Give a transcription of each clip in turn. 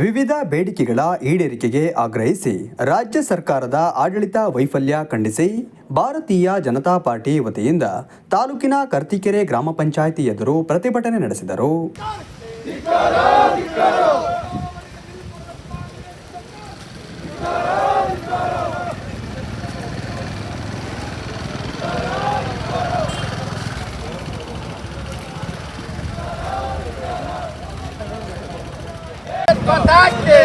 ವಿವಿಧ ಬೇಡಿಕೆಗಳ ಈಡೇರಿಕೆಗೆ ಆಗ್ರಹಿಸಿ ರಾಜ್ಯ ಸರ್ಕಾರದ ಆಡಳಿತ ವೈಫಲ್ಯ ಖಂಡಿಸಿ ಭಾರತೀಯ ಜನತಾ ಪಾರ್ಟಿ ವತಿಯಿಂದ ತಾಲೂಕಿನ ಕರ್ತಿಕೆರೆ ಗ್ರಾಮ ಪಂಚಾಯಿತಿ ಎದುರು ಪ್ರತಿಭಟನೆ ನಡೆಸಿದರು ಮಾತಾ ಕಿ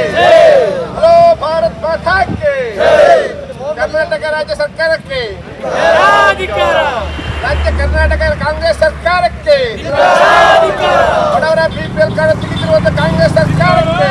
ಹಲೋ ಭಾರತ್ ಮಾತಾ ಕಿ ಕರ್ನಾಟಕ ರಾಜ್ಯ ಸರ್ಕಾರಕ್ಕೆ. ರಾಜ್ಯ ಕರ್ನಾಟಕ ಕಾಂಗ್ರೆಸ್ ಸರ್ಕಾರಕ್ಕೆ. ಬಡವರ ಬಿಪಿಎಲ್ ಕಾರ್ಡ್ ತೆಗೆದಿರುವಂತಹ ಕಾಂಗ್ರೆಸ್ ಸರ್ಕಾರಕ್ಕೆ.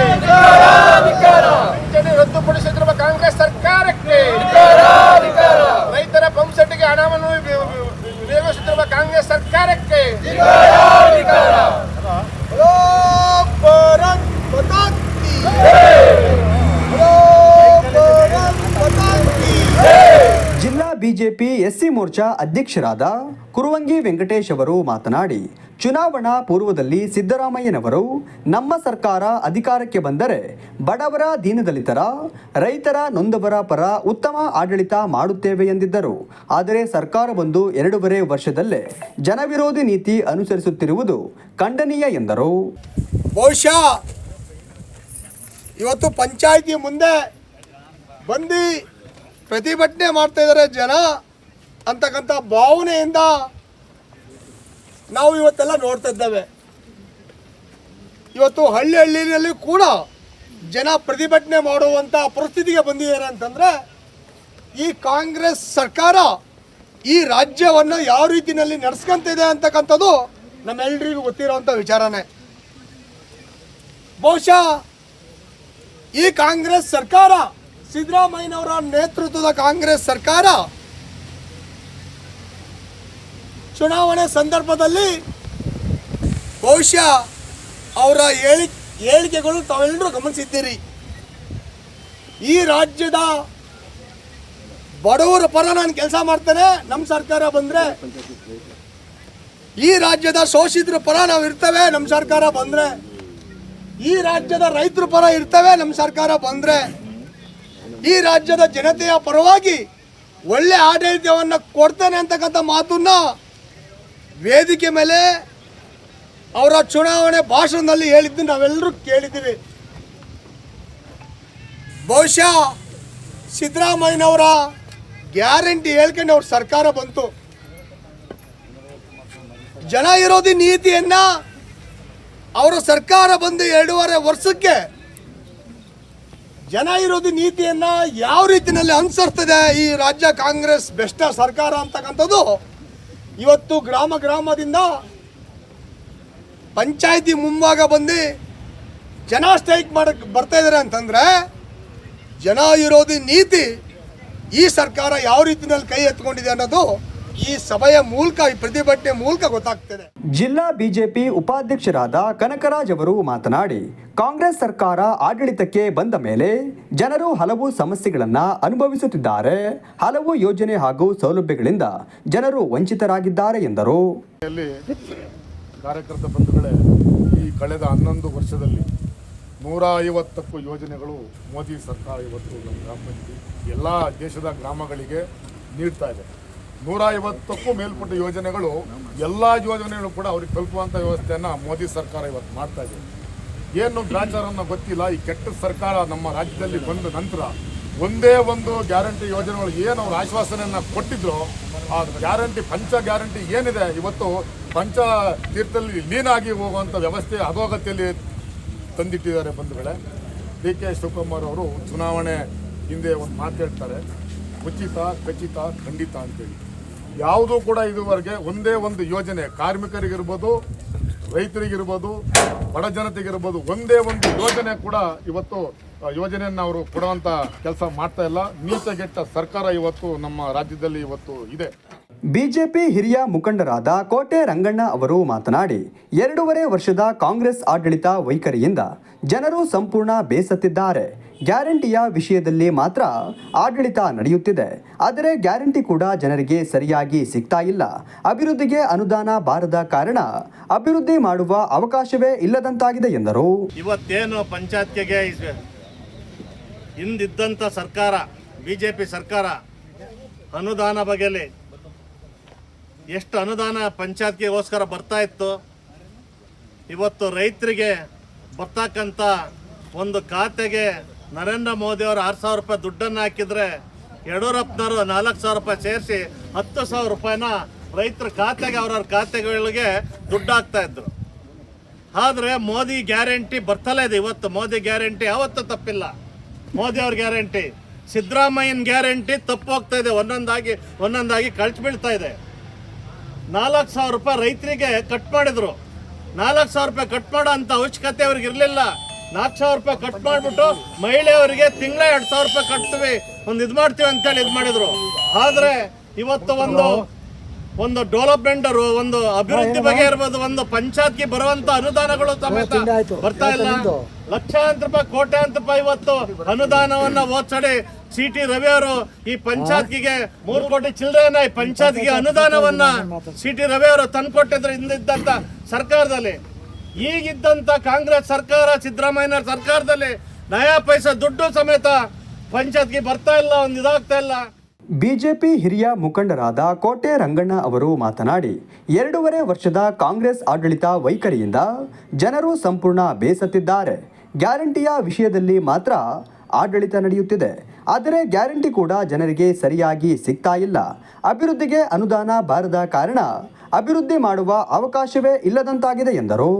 ಎಸ್ಸಿ ಮೋರ್ಚಾ ಅಧ್ಯಕ್ಷರಾದ ಕುರುವಂಗಿ ವೆಂಕಟೇಶ್ ಅವರು ಮಾತನಾಡಿ, ಚುನಾವಣಾ ಪೂರ್ವದಲ್ಲಿ ಸಿದ್ದರಾಮಯ್ಯನವರು ನಮ್ಮ ಸರ್ಕಾರ ಅಧಿಕಾರಕ್ಕೆ ಬಂದರೆ ಬಡವರ ದೀನದಲಿತರ, ರೈತರ ನೊಂದವರ ಪರ ಉತ್ತಮ ಆಡಳಿತ ಮಾಡುತ್ತೇವೆ ಎಂದಿದ್ದರು. ಆದರೆ ಸರ್ಕಾರ ಬಂದು ಎರಡೂವರೆ ವರ್ಷದಲ್ಲೇ ಜನವಿರೋಧಿ ನೀತಿ ಅನುಸರಿಸುತ್ತಿರುವುದು ಖಂಡನೀಯ ಎಂದರು. ಬಹುಶಃ ಇವತ್ತು ಪಂಚಾಯಿತಿ ಮುಂದೆ ಬಂದು ಪ್ರತಿಭಟನೆ ಮಾಡ್ತಾ ಜನ. ಅಂತಕ್ಕಂಥ ಭಾವನೆಯಿಂದ ನಾವು ಇವತ್ತೆಲ್ಲ ನೋಡ್ತಾ ಇದ್ದೇವೆ. ಇವತ್ತು ಹಳ್ಳಿ ಹಳ್ಳಿನಲ್ಲಿ ಕೂಡ ಜನ ಪ್ರತಿಭಟನೆ ಮಾಡುವಂಥ ಪರಿಸ್ಥಿತಿಗೆ ಬಂದಿದ್ದಾರೆ ಅಂತಂದರೆ ಈ ಕಾಂಗ್ರೆಸ್ ಸರ್ಕಾರ ಈ ರಾಜ್ಯವನ್ನು ಯಾವ ರೀತಿಯಲ್ಲಿ ನಡೆಸ್ಕೊಂತಿದೆ ಅಂತಕ್ಕಂಥದ್ದು ನಮ್ಮೆಲ್ಲರಿಗೂ ಗೊತ್ತಿರೋವಂಥ ವಿಚಾರನೇ. ಬಹುಶಃ ಈ ಕಾಂಗ್ರೆಸ್ ಸರ್ಕಾರ ಸಿದ್ದರಾಮಯ್ಯನವರ ನೇತೃತ್ವದ ಕಾಂಗ್ರೆಸ್ ಸರ್ಕಾರ ಚುನಾವಣೆ ಸಂದರ್ಭದಲ್ಲಿ ಬಹುಶಃ ಅವರ ಹೇಳಿ, ಹೇಳಿಕೆಗಳು ತಾವೆಲ್ಲರೂ ಗಮನಿಸಿದ್ದೀರಿ. ಈ ರಾಜ್ಯದ ಬಡವರ ಪರ ನಾನು ಕೆಲಸ ಮಾಡ್ತೇನೆ, ನಮ್ಮ ಸರ್ಕಾರ ಬಂದರೆ. ಈ ರಾಜ್ಯದ ಶೋಷಿತರ ಪರ ನಾವು ಇರ್ತೇವೆ, ನಮ್ಮ ಸರ್ಕಾರ ಬಂದರೆ. ಈ ರಾಜ್ಯದ ರೈತರ ಪರ ಇರ್ತೇವೆ, ನಮ್ಮ ಸರ್ಕಾರ ಬಂದರೆ. ಈ ರಾಜ್ಯದ ಜನತೆಯ ಪರವಾಗಿ ಒಳ್ಳೆ ಆಡಳಿತವನ್ನು ಕೊಡ್ತೇನೆ ಅಂತಕ್ಕಂಥ ಮಾತನ್ನ ವೇದಿಕೆ ಮೇಲೆ ಅವರ ಚುನಾವಣೆ ಭಾಷಣದಲ್ಲಿ ಹೇಳಿದ್ದು ನಾವೆಲ್ಲರೂ ಕೇಳಿದ್ದೀವಿ. ಬಹುಶಃ ಸಿದ್ದರಾಮಯ್ಯನವರ ಗ್ಯಾರಂಟಿ ಹೇಳ್ಕೊಂಡು ಅವ್ರ ಸರ್ಕಾರ ಬಂತು. ಜನ ವಿರೋಧಿ ನೀತಿಯನ್ನ ಅವರ ಸರ್ಕಾರ ಬಂದು ಎರಡೂವರೆ ವರ್ಷಕ್ಕೆ ಜನ ವಿರೋಧಿ ನೀತಿಯನ್ನ ಯಾವ ರೀತಿಯಲ್ಲಿ ಅನುಸರಿಸ್ತದೆ ಈ ರಾಜ್ಯ ಕಾಂಗ್ರೆಸ್ ಬೆಸ್ಟ ಸರ್ಕಾರ ಅಂತಕ್ಕಂಥದ್ದು ಇವತ್ತು ಗ್ರಾಮ ಗ್ರಾಮದಿಂದ ಪಂಚಾಯತಿ ಮುಂಭಾಗ ಬಂದು ಜನ ಸ್ಟ್ರೈಕ್ ಮಾಡಕ್ಕೆ ಬರ್ತಾ ಇದ್ದಾರೆ ಅಂತಂದ್ರೆ ಜನ ವಿರೋಧಿ ನೀತಿ ಈ ಸರ್ಕಾರ ಯಾವ ರೀತಿಯಲ್ಲಿ ಕೈ ಎತ್ಕೊಂಡಿದೆ ಅನ್ನೋದು ಈ ಸಭೆಯ ಮೂಲಕ ಈ ಪ್ರತಿಭಟನೆ ಮೂಲಕ ಗೊತ್ತಾಗ್ತದೆ. ಜಿಲ್ಲಾ ಬಿಜೆಪಿ ಉಪಾಧ್ಯಕ್ಷರಾದ ಕನಕರಾಜ್ ಅವರು ಮಾತನಾಡಿ ಕಾಂಗ್ರೆಸ್ ಸರ್ಕಾರ ಆಡಳಿತಕ್ಕೆ ಬಂದ ಮೇಲೆ ಜನರು ಹಲವು ಸಮಸ್ಯೆಗಳನ್ನು ಅನುಭವಿಸುತ್ತಿದ್ದಾರೆ. ಹಲವು ಯೋಜನೆ ಹಾಗೂ ಸೌಲಭ್ಯಗಳಿಂದ ಜನರು ವಂಚಿತರಾಗಿದ್ದಾರೆ ಎಂದರು. ಕಾರ್ಯಕರ್ತ ಬಂಧುಗಳೇ ಈ ಕಳೆದ ಹನ್ನೊಂದು ವರ್ಷದಲ್ಲಿ ನೂರ ಐವತ್ತಕ್ಕೂ ಯೋಜನೆಗಳು ಮೋದಿ ಸರ್ಕಾರ ಇವತ್ತು ನಮ್ಮ ಗ್ರಾಮ ಪಂಚಾಯತಿ ಎಲ್ಲ ದೇಶದ ಗ್ರಾಮಗಳಿಗೆ ನೀಡ್ತಾ ಇದೆ. ನೂರ ಐವತ್ತಕ್ಕೂ ಮೇಲ್ಪಟ್ಟ ಯೋಜನೆಗಳು ಎಲ್ಲ ಯೋಜನೆಗಳು ಕೂಡ ಅವ್ರಿಗೆ ತಲುಪುವಂಥ ವ್ಯವಸ್ಥೆಯನ್ನು ಮೋದಿ ಸರ್ಕಾರ ಇವತ್ತು ಮಾಡ್ತಾ ಇದೆ. ಏನು ಗ್ರಾಚಾರನ್ನ ಗೊತ್ತಿಲ್ಲ, ಈ ಕೆಟ್ಟ ಸರ್ಕಾರ ನಮ್ಮ ರಾಜ್ಯದಲ್ಲಿ ಬಂದ ನಂತರ ಒಂದೇ ಒಂದು ಗ್ಯಾರಂಟಿ ಯೋಜನೆಗಳು ಏನು ಅವ್ರು ಆಶ್ವಾಸನೆಯನ್ನ ಕೊಟ್ಟಿದ್ರು, ಆ ಗ್ಯಾರಂಟಿ ಪಂಚ ಗ್ಯಾರಂಟಿ ಏನಿದೆ, ಇವತ್ತು ಪಂಚ ತೀರ್ಥದಲ್ಲಿ ಲೀನಾಗಿ ಹೋಗುವಂಥ ವ್ಯವಸ್ಥೆ ಅಧೋಗತಿಯಲ್ಲಿ ತಂದಿಟ್ಟಿದ್ದಾರೆ ಬಂಧುಗಳೇ. ಡಿ ಕೆ ಶಿವಕುಮಾರ್ ಅವರು ಚುನಾವಣೆ ಹಿಂದೆ ಒಂದು ಮಾತು ಹೇಳ್ತಾರೆ, ಉಚಿತ, ಖಚಿತ, ಖಂಡಿತ ಅಂತೇಳಿ. ಯಾವುದೂ ಕೂಡ ಇದುವರೆಗೆ ಒಂದೇ ಒಂದು ಯೋಜನೆ, ಕಾರ್ಮಿಕರಿಗಿರ್ಬೋದು, ರೈತರಿಗಿರ್ಬೋದು, ಬಡ ಜನತೆಗಿರ್ಬೋದು, ಒಂದೇ ಒಂದು ಯೋಜನೆ ಕೂಡ ಇವತ್ತು ಯೋಜನೆಯನ್ನು ಅವರು ಕೊಡುವಂಥ ಕೆಲಸ ಮಾಡ್ತಾ ಇಲ್ಲ. ನೀತಗೆಟ್ಟ ಸರ್ಕಾರ ಇವತ್ತು ನಮ್ಮ ರಾಜ್ಯದಲ್ಲಿ ಇವತ್ತು ಇದೆ. ಬಿಜೆಪಿ ಹಿರಿಯ ಮುಖಂಡರಾದ ಕೋಟೆ ರಂಗಣ್ಣ ಅವರು ಮಾತನಾಡಿ, ಎರಡೂವರೆ ವರ್ಷದ ಕಾಂಗ್ರೆಸ್ ಆಡಳಿತ ವೈಖರಿಯಿಂದ ಜನರು ಸಂಪೂರ್ಣ ಬೇಸತ್ತಿದ್ದಾರೆ. ಗ್ಯಾರಂಟಿಯ ವಿಷಯದಲ್ಲಿ ಮಾತ್ರ ಆಡಳಿತ ನಡೆಯುತ್ತಿದೆ. ಆದರೆ ಗ್ಯಾರಂಟಿ ಕೂಡ ಜನರಿಗೆ ಸರಿಯಾಗಿ ಸಿಗ್ತಾ ಇಲ್ಲ. ಅಭಿವೃದ್ಧಿಗೆ ಅನುದಾನ ಬಾರದ ಕಾರಣ ಅಭಿವೃದ್ಧಿ ಮಾಡುವ ಅವಕಾಶವೇ ಇಲ್ಲದಂತಾಗಿದೆ ಎಂದರು. ಇವತ್ತೇನು ಪಂಚಾಯತ್ಗೆ ಹಿಂದಿದ್ದಂಥ ಸರ್ಕಾರ, ಬಿಜೆಪಿ ಸರ್ಕಾರ ಅನುದಾನ ಬಗೆಯಲ್ಲಿ ಎಷ್ಟು ಅನುದಾನ ಪಂಚಾಯತ್ಗೆಗೋಸ್ಕರ ಬರ್ತಾ ಇತ್ತು? ಇವತ್ತು ರೈತರಿಗೆ ಬರ್ತಕ್ಕಂಥ ಒಂದು ಖಾತೆಗೆ ನರೇಂದ್ರ ಮೋದಿಯವರು ಆರು ಸಾವಿರ ರೂಪಾಯಿ ದುಡ್ಡನ್ನು ಹಾಕಿದರೆ ಯಡಿಯೂರಪ್ಪನವರು ನಾಲ್ಕು ಸಾವಿರ ರೂಪಾಯಿ ಸೇರಿಸಿ ಹತ್ತು ಸಾವಿರ ರೂಪಾಯಿನ ರೈತರ ಖಾತೆಗೆ ಅವ್ರವ್ರ ಖಾತೆಗಳಿಗೆ ದುಡ್ಡು ಹಾಕ್ತಾ ಇದ್ರು. ಆದರೆ ಮೋದಿ ಗ್ಯಾರಂಟಿ ಬರ್ತಲೇ ಇದೆ. ಇವತ್ತು ಮೋದಿ ಗ್ಯಾರಂಟಿ ಯಾವತ್ತೂ ತಪ್ಪಿಲ್ಲ. ಮೋದಿ ಅವ್ರ ಗ್ಯಾರಂಟಿ. ಸಿದ್ದರಾಮಯ್ಯನ ಗ್ಯಾರಂಟಿ ತಪ್ಪು ಹೋಗ್ತಾ ಇದೆ. ಒಂದೊಂದಾಗಿ ಒಂದೊಂದಾಗಿ ಕಳ್ಚಿ ಬೀಳ್ತಾ ಇದೆ. ನಾಲ್ಕು ಸಾವಿರ ರೂಪಾಯಿ ರೈತರಿಗೆ ಕಟ್ ಮಾಡಿದ್ರು. ನಾಲ್ಕು ಸಾವಿರ ರೂಪಾಯಿ ಕಟ್ ಮಾಡೋ ಅಂತ ಅವಶ್ಯಕತೆ ಅವ್ರಿಗೆ ಇರಲಿಲ್ಲ. ನಾಲ್ಕು ಸಾವಿರ ರೂಪಾಯಿ ಕಟ್ ಮಾಡಿಬಿಟ್ಟು ಮಹಿಳೆಯವರಿಗೆ ತಿಂಗಳ ಎರಡು ಸಾವಿರ ರೂಪಾಯಿ ಕಟ್ತೀವಿ ಒಂದು ಇದು ಮಾಡ್ತೀವಿ ಅಂತೇಳಿ ಇದು ಮಾಡಿದ್ರು. ಆದರೆ ಇವತ್ತು ಒಂದು ಒಂದು ಡೆವಲಪ್ಮೆಂಟ್ ಒಂದು ಅಭಿವೃದ್ಧಿ ಬಗ್ಗೆ ಇರ್ಬೋದು ಒಂದು ಪಂಚಾಯತ್ಗೆ ಬರುವಂತ ಅನುದಾನಗಳು ಸಮೇತ ಬರ್ತಾ ಇಲ್ಲ. ಲಕ್ಷಾಂತರ ರೂಪಾಯಿ ಕೋಟ್ಯಾಂತರ ರೂಪಾಯಿ ಇವತ್ತು ಅನುದಾನವನ್ನ ಓದ್ಸಡಿ ಸಿ ಟಿ ರವಿ ಅವರು ಈ ಪಂಚಾಯತ್ಗೆ ಮೂರು ಕೋಟಿ ಚಿಲ್ಲರೆನ ಈ ಪಂಚಾಯತ್ಗೆ ಅನುದಾನವನ್ನ ಸಿ ಟಿ ರವಿ ಅವರು ತಂದ್ಕೊಟ್ಟಿದ್ರೆ ಹಿಂದಿದ್ದಂತ ಸರ್ಕಾರದಲ್ಲಿ. ಈಗಿದ್ದಂತ ಕಾಂಗ್ರೆಸ್ ಸರ್ಕಾರ ಸಿದ್ದರಾಮಯ್ಯ ಸರ್ಕಾರದಲ್ಲಿ ನಯಾ ಪೈಸಾ ದುಡ್ಡು ಸಮೇತ ಪಂಚಾಯತ್ಗೆ ಬರ್ತಾ ಇಲ್ಲ ಒಂದು ಇದಾಗ್ತಾ ಇಲ್ಲ. ಬಿಜೆಪಿ ಹಿರಿಯ ಮುಖಂಡರಾದ ಕೋಟೆ ರಂಗಣ್ಣ ಅವರು ಮಾತನಾಡಿ, ಎರಡೂವರೆ ವರ್ಷದ ಕಾಂಗ್ರೆಸ್ ಆಡಳಿತ ವೈಖರಿಯಿಂದ ಜನರು ಸಂಪೂರ್ಣ ಬೇಸತ್ತಿದ್ದಾರೆ. ಗ್ಯಾರಂಟಿಯ ವಿಷಯದಲ್ಲಿ ಮಾತ್ರ ಆಡಳಿತ ನಡೆಯುತ್ತಿದೆ. ಆದರೆ ಗ್ಯಾರಂಟಿ ಕೂಡ ಜನರಿಗೆ ಸರಿಯಾಗಿ ಸಿಗ್ತಾ ಇಲ್ಲ. ಅಭಿವೃದ್ಧಿಗೆ ಅನುದಾನ ಬಾರದ ಕಾರಣ ಅಭಿವೃದ್ಧಿ ಮಾಡುವ ಅವಕಾಶವೇ ಇಲ್ಲದಂತಾಗಿದೆ ಎಂದರು.